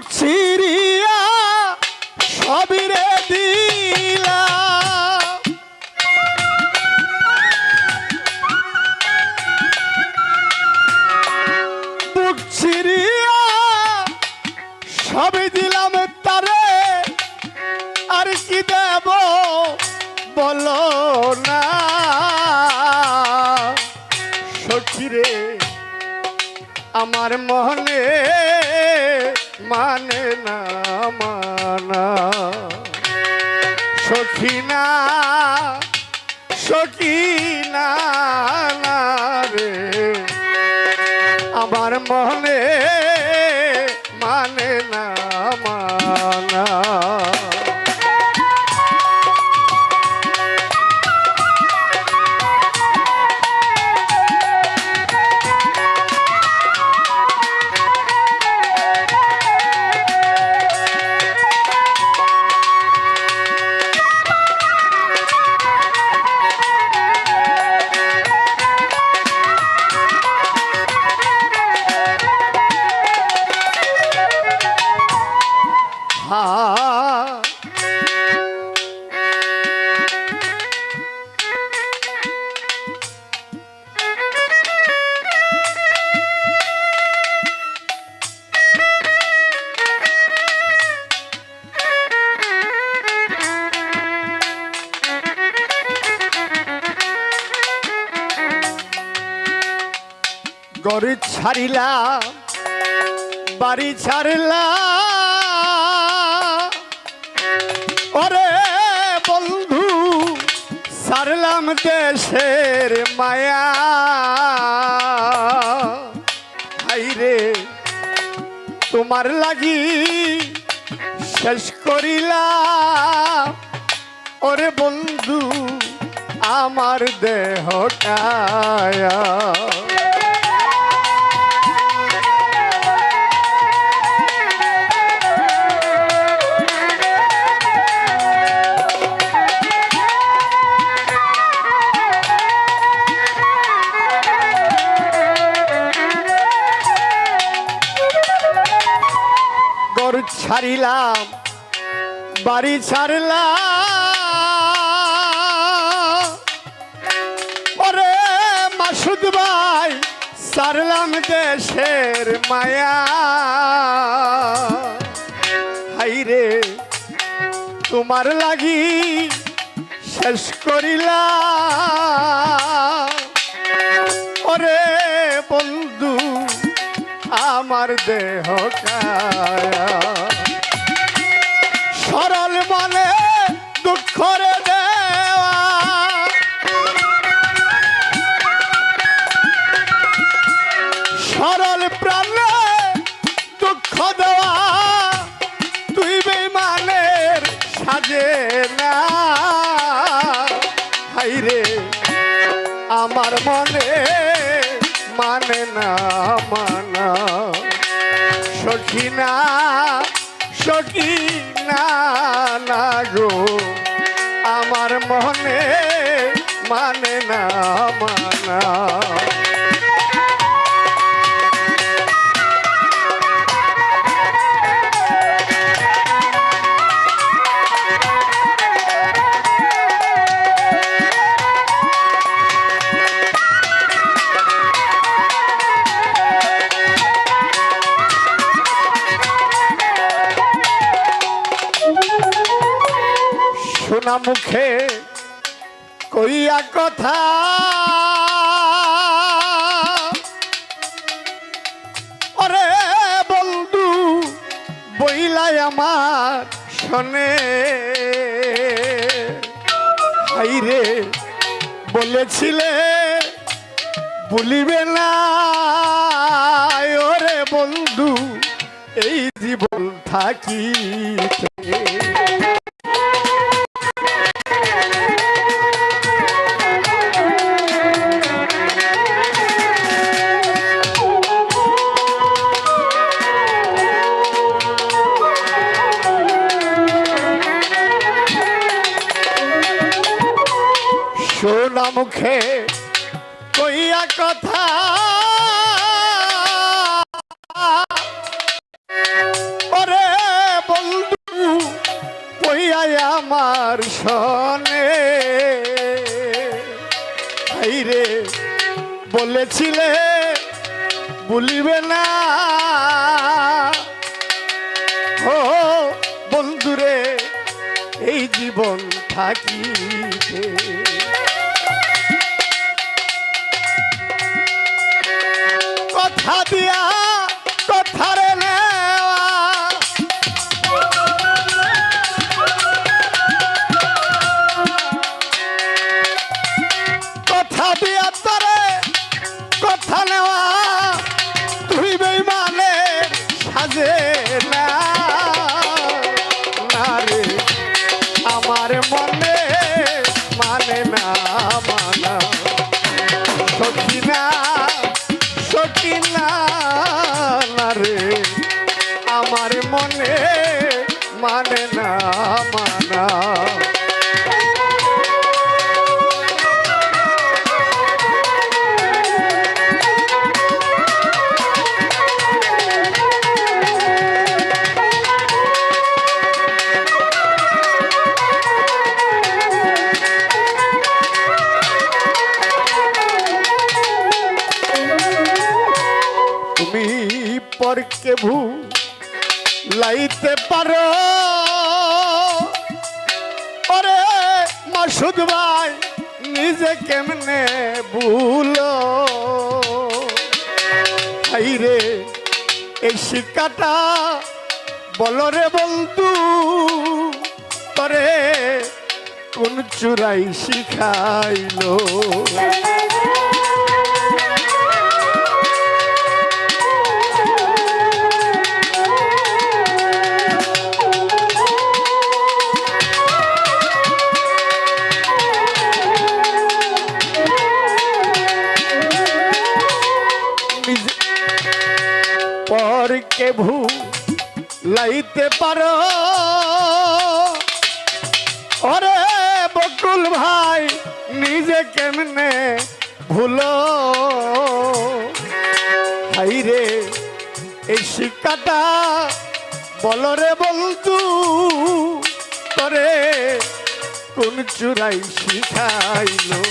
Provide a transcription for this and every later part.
বুক ছিড়িয়া সবিরে দিলা। বুক ছিড়িয়া সবই দিলাম তারে। আর কি দেব বলো না। আমার মনে আমার গরু ছাড়িলা, বাড়ি ছাড়লাম ওরে বন্ধু, সারলাম দেশের মায়া। হাইরে তোমার লাগি শেষ করিলা। ওরে বন্ধু, আমার দেহটায়া। ছাড়িলাম বাড়ি ছাড়লাম। মাসুদ ভাই সারলাম দেশের মায়া। হাইরে, তোমার লাগি শেষ করিলা ওরে বন্ধু, আমার দেহ মনে মানে না মানা। সখিনা সখী না গো। আমার মনে মানে না মানা। শোনা মুখে কইয়া কথা। অরে বন্ধু, বইলাই আমার শোনে। হাইরে বলেছিলে বলিবে না। ওরে বন্ধু, এই জীবন থাকি বলেছিলে বলিবে না। তুমি পরকে ভু লাইতে পারো। ওরে মাসুদ ভাই, নিজে কেমনে ভুলো? রে এই শিক্ষাটা বলো রে বন্ধু করে কোন চুরাই শিখাইলো? ওরে বকুল ভাই, নিজে কেমনে ভুলো? হাই রে, এই শিক্ষাটা বলো রে বলতু করে কোন চুরাই শিখাইলো?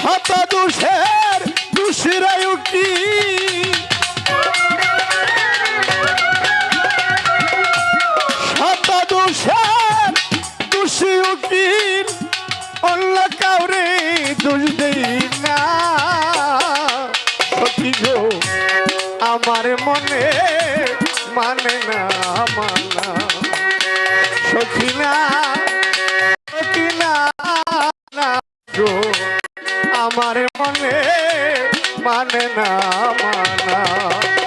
শত দোষের দোষীরাই কি উকিল অন্য কাউরে দোষ দেই না। সখী গো আমার মনে মানে না, মানা। সখী না আমার মনে মানে না, মানা।